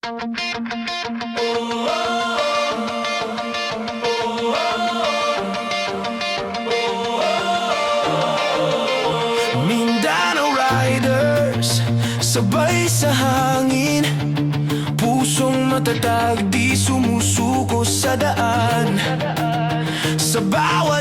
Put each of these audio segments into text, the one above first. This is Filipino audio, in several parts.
Mindanao Riders Sabay sa hangin. Pusong matatag Di sumusuko sa daan. Sa bawat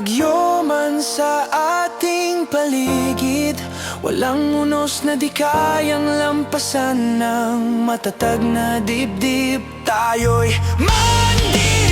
Bagyo man sa ating paligid Walang unos na di kayang lampasan ng matatag na dibdib Tayo'y mandib